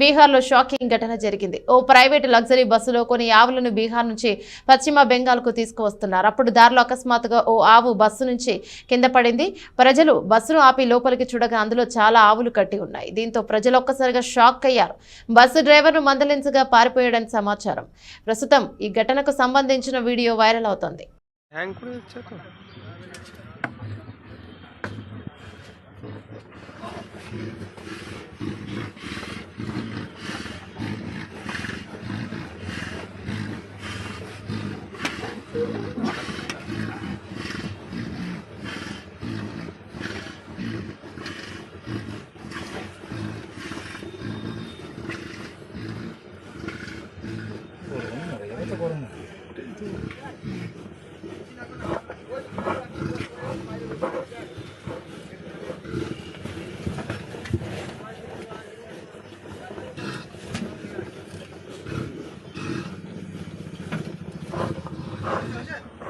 బీహార్లో షాకింగ్ ఘటన జరిగింది. ఓ ప్రైవేటు లగ్జరీ బస్సులో కొన్ని ఆవులను బీహార్ నుంచి పశ్చిమ బెంగాల్కు తీసుకువస్తున్నారు. అప్పుడు దారిలో అకస్మాత్తుగా ఓ ఆవు బస్సు నుంచి కింద పడింది. ప్రజలు బస్సును ఆపి లోపలికి చూడగా అందులో చాలా ఆవులు కట్టి ఉన్నాయి. దీంతో ప్రజలు ఒక్కసారిగా షాక్ అయ్యారు. బస్సు డ్రైవర్ను మందలించగా పారిపోయాడని సమాచారం. ప్రస్తుతం ఈ ఘటనకు సంబంధించిన వీడియో వైరల్ అవుతోంది. Thank you. これ、やめてこれも。